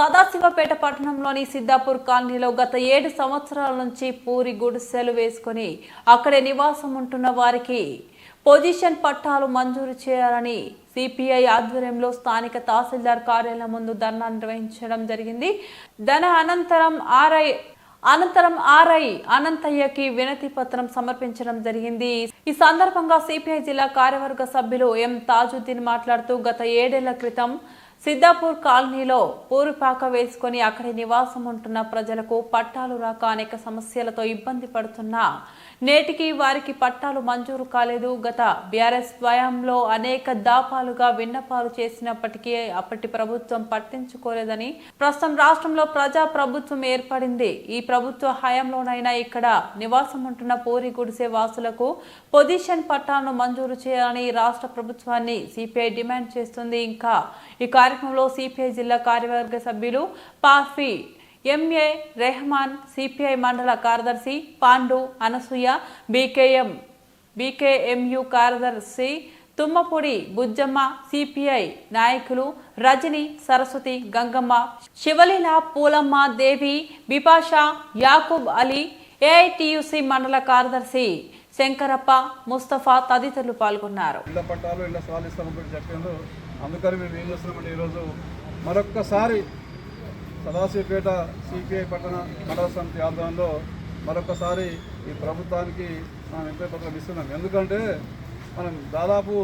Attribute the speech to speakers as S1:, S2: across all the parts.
S1: సదాశివపేట పట్టణంలోని సిద్ధాపూర్ కాలనీలో గత ఏడు సంవత్సరాల నుంచి పూరి గుడిసెలు వేసుకొని అక్కడే నివాసం ఉంటున్న వారికి పొజిషన్ పట్టాలు మంజూరు చేయాలని సిపిఐ ఆధ్వర్యంలో స్థానిక తహసీల్దార్ కార్యాలయం ముందు ధర్నా నిర్వహించడం జరిగింది. ధన అనంతరం ఆర్ఐ అనంతరం ఆర్ఐ అనంతయ్యకి వినతి పత్రం సమర్పించడం జరిగింది. ఈ సందర్భంగా సిపిఐ జిల్లా కార్యవర్గ సభ్యులు ఎం తాజుద్దీన్ మాట్లాడుతూ గత ఏడేళ్ళ క్రితం సిద్ధాపూర్ కాలనీలో పూరిపాక వేసుకొని అక్కడి నివాసం ఉంటున్న ప్రజలకు పట్టాలు రాక అనేక సమస్యలతో ఇబ్బంది పడుతున్నా నేటికి వారికి పట్టాలు మంజూరు కాలేదు. గత బీఆర్ఎస్ స్వయంలో అనేక దాపాలుగా విన్నపాలు చేసినప్పటికీ అప్పటి ప్రభుత్వం పట్టించుకోలేదని ప్రస్తుతం రాష్ట్రంలో ప్రజా ప్రభుత్వం ఏర్పడింది. ఈ ప్రభుత్వ హయాంలోనైనా ఇక్కడ నివాసం ఉంటున్న పూరి గుడిసె వాసులకు పొజిషన్ పట్టాలను మంజూరు చేయాలని రాష్ట్ర ప్రభుత్వాన్ని సిపిఐ డిమాండ్ చేస్తుంది. ఇంకా ఈ కార్యక్రమంలో సిపిఐ జిల్లా కార్యవర్గ సభ్యులు పాఫీ ఎంఏ రెహమాన్ సిపిఐ మండల కార్యదర్శి పాండు అనసూయ బీకేఎం బీకేఎంయు కార్యదర్శి తుమ్మపూడి బుజ్జమ్మ సిపిఐ నాయకులు రజని సరస్వతి గంగమ్మ శివలీల పూలమ్మ దేవి బిపాషా యాకూబ్ అలీ ఏఐటియుసి మండల కార్యదర్శి శంకరప్ప ముస్తఫా తదితరులు పాల్గొన్నారు.
S2: అందుకని మేము ఏం చేస్తున్నామంటే ఈరోజు మరొక్కసారి సదాశివపేట సిపిఐ పట్టణ మండల సమితి ఆధ్వర్యంలో మరొకసారి ఈ ప్రభుత్వానికి మనం ఎంపీ పత్రం ఇస్తున్నాం. ఎందుకంటే మనం దాదాపు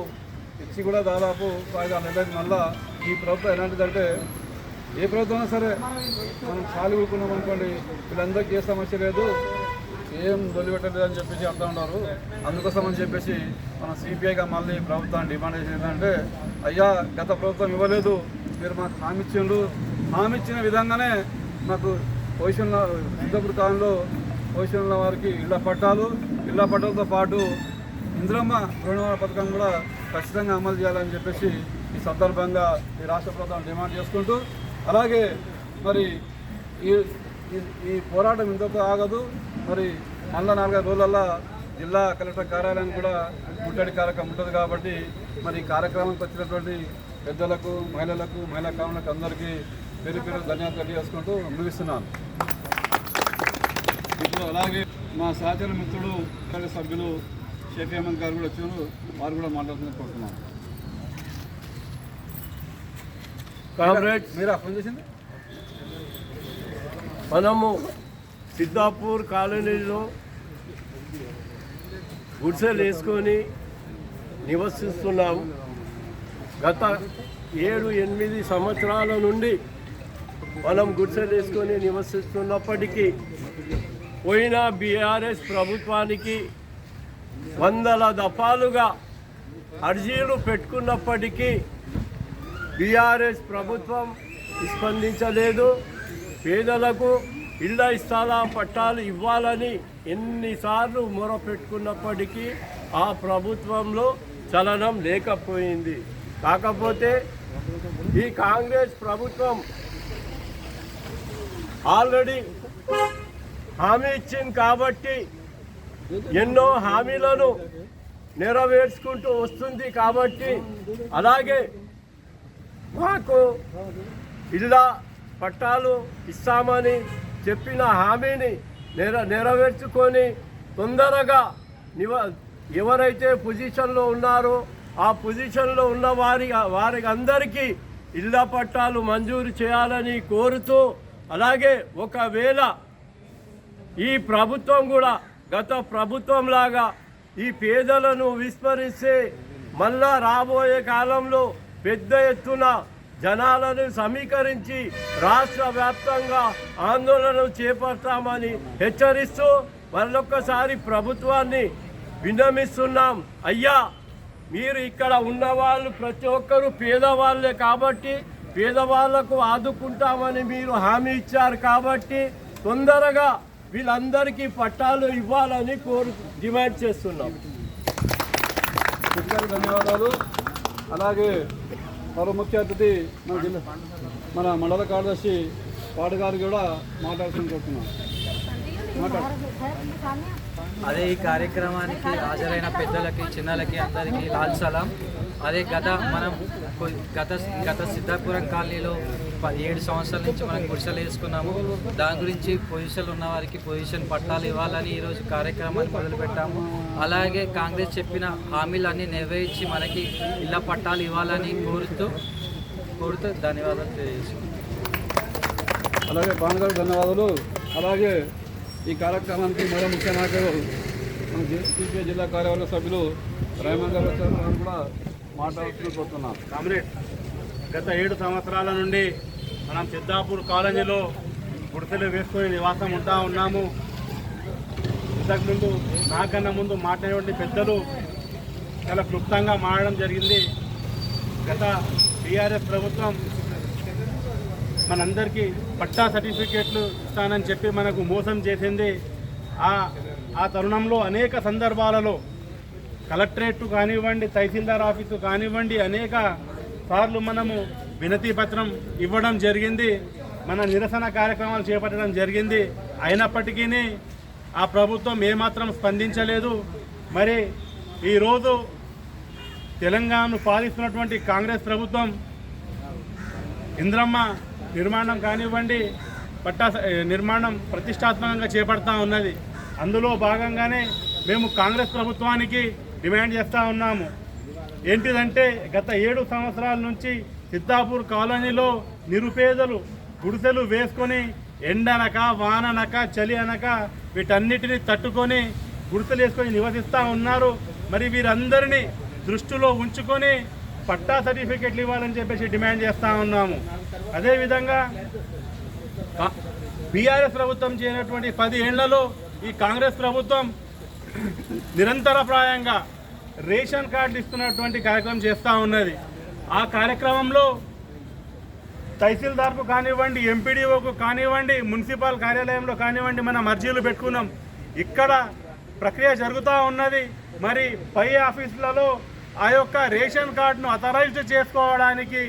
S2: ఇచ్చి కూడా దాదాపు ఐదు నెలలకు మళ్ళా ఈ ప్రభుత్వం ఎలాంటిదంటే ఏ ప్రభుత్వం సరే మనం ఖాళీ ఊరుకున్నాం అనుకోండి వీళ్ళందరికీ ఏ సమస్య లేదు. ఏం దొలిపెట్టలేదని అని చెప్పేసి అంటూ ఉన్నారు. అందుకోసం అని చెప్పేసి మన సిపిఐగా మళ్ళీ ప్రభుత్వాన్ని డిమాండ్ చేసింది ఏంటంటే అయ్యా గత ప్రభుత్వం ఇవ్వలేదు మీరు మాకు హామీ ఇచ్చిండ్రు. హామీ ఇచ్చిన విధంగానే మాకు పొజిషన్ల సిద్ధపుర కాలంలో పొజిషన్ల వారికి ఇళ్ళ పట్టాలు ఇళ్ళ పట్టాలతో పాటు ఇంద్రమ్మ రుణమాల పథకం కూడా ఖచ్చితంగా అమలు చేయాలని చెప్పేసి ఈ సందర్భంగా ఈ రాష్ట్ర ప్రభుత్వం డిమాండ్ చేసుకుంటూ అలాగే మరి ఈ ఈ- ఈ పోరాటం ఇంతతో ఆగదు? మరి మళ్ళా నాలుగైదు రోజులల్లా జిల్లా కలెక్టర్ కార్యాలయం కూడా ముట్టడి కార్యక్రమం ఉంటుంది కాబట్టి మరి ఈ కార్యక్రమానికి వచ్చినటువంటి పెద్దలకు మహిళలకు మహిళా కాములకు అందరికీ పేరు పేరు ధన్యవాదాలు తెలియజేసుకుంటూ ముగిస్తున్నాను. ఇప్పుడు అలాగే మా సహచర మిత్రుడు సభ్యులు షేఫీ అహ్మద్ గారు కూడా వచ్చారు. వారు కూడా మాట్లాడుతున్నారు కోరుతున్నాను మీరా ఫోన్ చేసింది?
S3: మనము సిద్ధాపూర్ కాలనీలో గుడిసెలు వేసుకొని నివసిస్తున్నాము. గత ఏడు ఎనిమిది సంవత్సరాల నుండి మనం గుడిసెలు వేసుకొని నివసిస్తున్నప్పటికీ పోయిన బీఆర్ఎస్ ప్రభుత్వానికి వందల దఫాలుగా అర్జీలు పెట్టుకున్నప్పటికీ బీఆర్ఎస్ ప్రభుత్వం స్పందించలేదు. పేదలకు ఇళ్ళ స్థల పట్టాలు ఇవ్వాలని ఎన్నిసార్లు మొరపెట్టుకున్నప్పటికీ ఆ ప్రభుత్వంలో చలనం లేకపోయింది. కాకపోతే ఈ కాంగ్రెస్ ప్రభుత్వం ఆల్రెడీ హామీ ఇచ్చింది కాబట్టి ఎన్నో హామీలను నెరవేర్చుకుంటూ వస్తుంది కాబట్టి అలాగే మాకు ఇళ్ళ పట్టాలు ఇస్తామని చెప్పిన హామీని నెర నెరవేర్చుకొని తొందరగా నివ ఎవరైతే పొజిషన్లో ఉన్నారో ఆ పొజిషన్లో ఉన్న వారి వారికి అందరికీ ఇళ్ళ పట్టాలు మంజూరు చేయాలని కోరుతూ అలాగే ఒకవేళ ఈ ప్రభుత్వం కూడా గత ప్రభుత్వం లాగా ఈ పేదలను విస్మరిస్తే మళ్ళా రాబోయే కాలంలో పెద్ద ఎత్తున జనాలను సమీకరించి రాష్ట్ర వ్యాప్తంగా ఆందోళనలు చేపడతామని హెచ్చరిస్తూ మరొకసారి ప్రభుత్వాన్ని విన్నమిస్తున్నాం. అయ్యా మీరు ఇక్కడ ఉన్న వాళ్ళు ప్రతి ఒక్కరూ పేదవాళ్ళే కాబట్టి పేదవాళ్ళకు ఆదుకుంటామని మీరు హామీ ఇచ్చారు కాబట్టి తొందరగా వీళ్ళందరికీ పట్టాలు ఇవ్వాలని కోరు డిమాండ్ చేస్తున్నాం.
S2: ధన్యవాదాలు. అలాగే మరో ముఖ్య అతిథి మన జిల్లా మన మండల కార్యదర్శి వాడు గారు కూడా మాట్లాడుతూ కోరుతున్నాం
S4: అదే ఈ కార్యక్రమానికి హాజరైన పెద్దలకి చిన్నలకి అందరికీ లాల్ సలాం. అదే గత మనం గత గత సిద్ధాపురం కాలనీలో ప- ఏడు సంవత్సరాల నుంచి మనం గుడిసెలు వేసుకున్నాము. దాని గురించి పొజిషన్లు ఉన్న వారికి పొజిషన్ పట్టాలు ఇవ్వాలని ఈరోజు కార్యక్రమాన్ని మొదలుపెట్టాము. అలాగే కాంగ్రెస్ చెప్పిన హామీలన్నీ నెరవేర్చి మనకి ఇళ్ళ పట్టాలు ఇవ్వాలని కోరుతూ కోరుతూ ధన్యవాదాలు తెలియజేస్తున్నాను
S2: అలాగే భాను గారు ధన్యవాదాలు. అలాగే ఈ కార్యక్రమానికి మరో ముఖ్య నాయకులు మన జిల్లా కార్యవర్గ సభ్యులు రైమన్ కూడా మాట్లాడుతూ కోరుతున్నాను
S5: కామ్రేడ్ గత ఏడు సంవత్సరాల నుండి మనం సిద్ధాపూర్ కాలనీలో గుడిసెలు వేసుకొని నివాసం ఉంటా ఉన్నాము. ఇంతకుముందు నాకన్నా ముందు మాట్లాడేటువంటి పెద్దలు చాలా క్లుప్తంగా మారడం జరిగింది. గత టీఆర్ఎస్ ప్రభుత్వం మనందరికీ పట్టా సర్టిఫికేట్లు ఇస్తానని చెప్పి మనకు మోసం చేసింది. ఆ ఆ తరుణంలో అనేక సందర్భాలలో కలెక్టరేట్ కానివ్వండి తహసీల్దార్ ఆఫీసు కానివ్వండి అనేక సార్లు మనము వినతి పత్రం ఇవ్వడం జరిగింది. మన నిరసన కార్యక్రమాలు చేపట్టడం జరిగింది. అయినప్పటికీ ఆ ప్రభుత్వం ఏమాత్రం స్పందించలేదు. మరి ఈరోజు తెలంగాణను పాలిస్తున్నటువంటి కాంగ్రెస్ ప్రభుత్వం ఇంద్రమ్మ నిర్మాణం కానివ్వండి పట్టా నిర్మాణం ప్రతిష్టాత్మకంగా చేపడతా ఉన్నది. అందులో భాగంగానే మేము కాంగ్రెస్ ప్రభుత్వానికి డిమాండ్ చేస్తూ ఉన్నాము. ఏంటిదంటే గత ఏడు సంవత్సరాల నుంచి సిద్ధాపూర్ కాలనీలో నిరుపేదలు గుడిసెలు వేసుకొని ఎండనక వాననక చలి అనక వీటన్నిటిని తట్టుకొని గుడిసెలు వేసుకొని నివసిస్తూ ఉన్నారు. మరి వీరందరినీ దృష్టిలో ఉంచుకొని పట్టా సర్టిఫికెట్లు ఇవ్వాలని చెప్పేసి డిమాండ్ చేస్తూ ఉన్నాము. అదేవిధంగా బీఆర్ఎస్ ప్రభుత్వం చేయనటువంటి పది ఏళ్ళలో ఈ కాంగ్రెస్ ప్రభుత్వం నిరంతరప్రాయంగా రేషన్ కార్డులు ఇస్తున్నటువంటి కార్యక్రమం చేస్తూ ఉన్నది. ఆ కార్యక్రమంలో తహసీల్దార్కు కానివ్వండి ఎంపీడీఓకు కానివ్వండి మున్సిపల్ కార్యాలయంలో కానివ్వండి మనం అర్జీలు పెట్టుకున్నాం. ఇక్కడ ప్రక్రియ జరుగుతూ ఉన్నది. మరి పై ఆఫీసులలో ఆ యొక్క రేషన్ కార్డును అథరైజ్డ్ చేసుకోవడానికి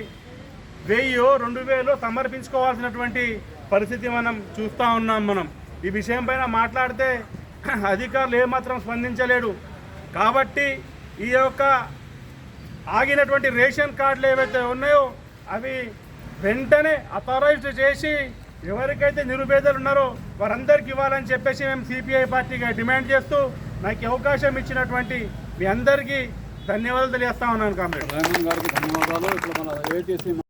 S5: వెయ్యో రెండు వేలు సమర్పించుకోవాల్సినటువంటి పరిస్థితి మనం చూస్తూ ఉన్నాం మనం. ఈ విషయం పైన మాట్లాడితే అధికారులు ఏమాత్రం స్పందించలేడు. కాబట్టి ఈ యొక్క ఆగినటువంటి రేషన్ కార్డులు ఏవైతే ఉన్నాయో అవి వెంటనే అథారైజ్డ్ చేసి ఎవరికైతే నిరుపేదలు ఉన్నారో వారందరికి ఇవ్వాలని చెప్పేసి మేము సిపిఐ పార్టీగా డిమాండ్ చేస్తూ నాకు అవకాశం ఇచ్చినటువంటి మీ అందరికీ ధన్యవాదాలు తెలియజేస్తా ఉన్నాను కామ్రేడ్.
S2: గారికి ధన్యవాదాలు. ఇప్పుడు మన ఏటీసీ